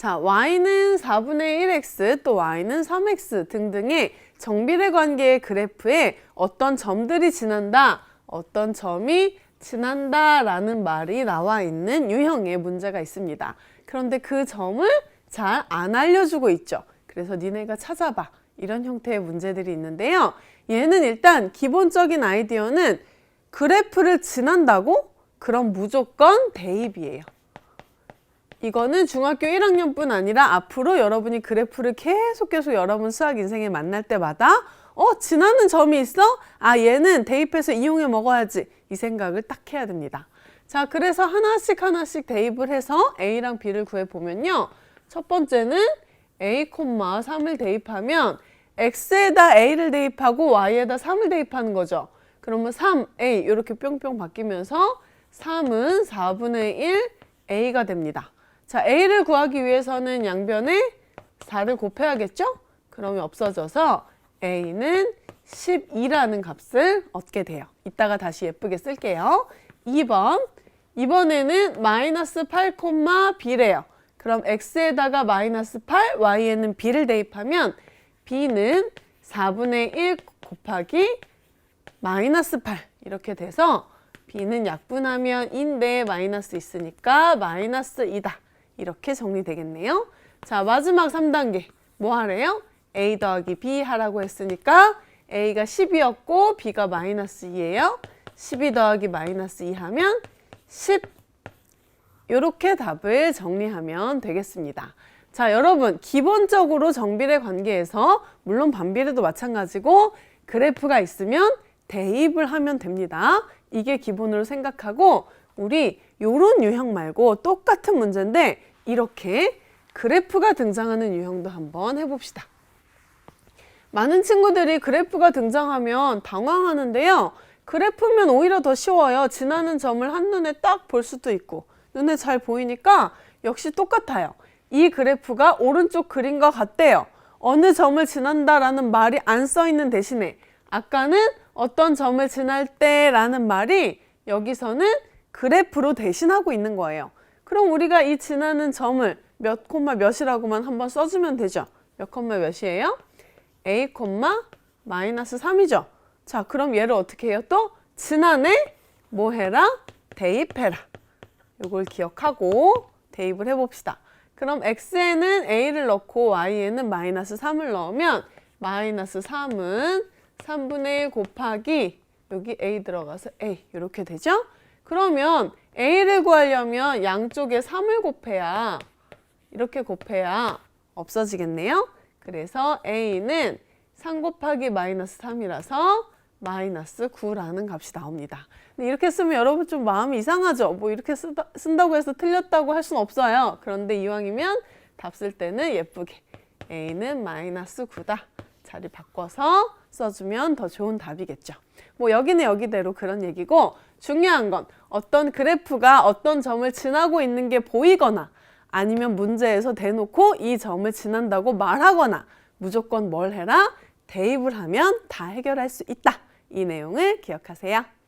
자, y는 4분의 1x 또 y는 3x 등등의 정비례 관계의 그래프에 어떤 점들이 지난다, 어떤 점이 지난다 라는 말이 나와 있는 유형의 문제가 있습니다. 그런데 그 점을 잘 안 알려주고 있죠. 그래서 니네가 찾아봐. 이런 형태의 문제들이 있는데요. 얘는 일단 기본적인 아이디어는 그래프를 지난다고? 그럼 무조건 대입이에요. 이거는 중학교 1학년뿐 아니라 앞으로 여러분이 그래프를 계속 계속 여러분 수학 인생에 만날 때마다 어 지나는 점이 있어? 아 얘는 대입해서 이용해 먹어야지 이 생각을 딱 해야 됩니다. 자 그래서 하나씩 하나씩 대입을 해서 A랑 B를 구해보면요. 첫 번째는 A, 3을 대입하면 X에다 A를 대입하고 Y에다 3을 대입하는 거죠. 그러면 3A 이렇게 뿅뿅 바뀌면서 3은 4분의 1 A가 됩니다. 자, A를 구하기 위해서는 양변에 4를 곱해야겠죠? 그러면 없어져서 A는 12라는 값을 얻게 돼요. 이따가 다시 예쁘게 쓸게요. 2번. 이번에는 마이너스 8, B래요. 그럼 X에다가 마이너스 8, Y에는 B를 대입하면 B는 4분의 1 곱하기 마이너스 8 이렇게 돼서 B는 약분하면 인데 마이너스 있으니까 마이너스 2다. 이렇게 정리되겠네요. 자 마지막 3단계 뭐 하래요? A 더하기 B 하라고 했으니까 A가 10이었고 B가 마이너스 2예요. 12 더하기 마이너스 2 하면 10 이렇게 답을 정리하면 되겠습니다. 자, 여러분, 기본적으로 정비례 관계에서 물론 반비례도 마찬가지고 그래프가 있으면 대입을 하면 됩니다. 이게 기본으로 생각하고 우리 요런 유형 말고 똑같은 문제인데 이렇게 그래프가 등장하는 유형도 한번 해봅시다. 많은 친구들이 그래프가 등장하면 당황하는데요. 그래프면 오히려 더 쉬워요. 지나는 점을 한눈에 딱 볼 수도 있고 눈에 잘 보이니까 역시 똑같아요. 이 그래프가 오른쪽 그림과 같대요. 어느 점을 지난다라는 말이 안 써 있는 대신에 아까는 어떤 점을 지날 때라는 말이 여기서는 그래프로 대신하고 있는 거예요. 그럼 우리가 이 지나는 점을 몇 콤마 몇이라고만 한번 써주면 되죠. 몇 콤마 몇이에요? a 콤마 마이너스 3이죠. 자, 그럼 얘를 어떻게 해요? 또 지난해 뭐 해라? 대입해라. 이걸 기억하고 대입을 해봅시다. 그럼 x에는 a를 넣고 y에는 마이너스 3을 넣으면 마이너스 3은 3분의 1 곱하기 여기 a 들어가서 a 이렇게 되죠? 그러면 a를 구하려면 양쪽에 3을 곱해야 이렇게 곱해야 없어지겠네요. 그래서 a는 3 곱하기 마이너스 3이라서 마이너스 9라는 값이 나옵니다. 근데 이렇게 쓰면 여러분 좀 마음이 이상하죠? 뭐 이렇게 쓰다, 쓴다고 해서 틀렸다고 할 수는 없어요. 그런데 이왕이면 답 쓸 때는 예쁘게 a는 마이너스 9다. 자리 바꿔서 써주면 더 좋은 답이겠죠. 뭐 여기는 여기대로 그런 얘기고 중요한 건 어떤 그래프가 어떤 점을 지나고 있는 게 보이거나 아니면 문제에서 대놓고 이 점을 지난다고 말하거나 무조건 뭘 해라? 대입을 하면 다 해결할 수 있다. 이 내용을 기억하세요.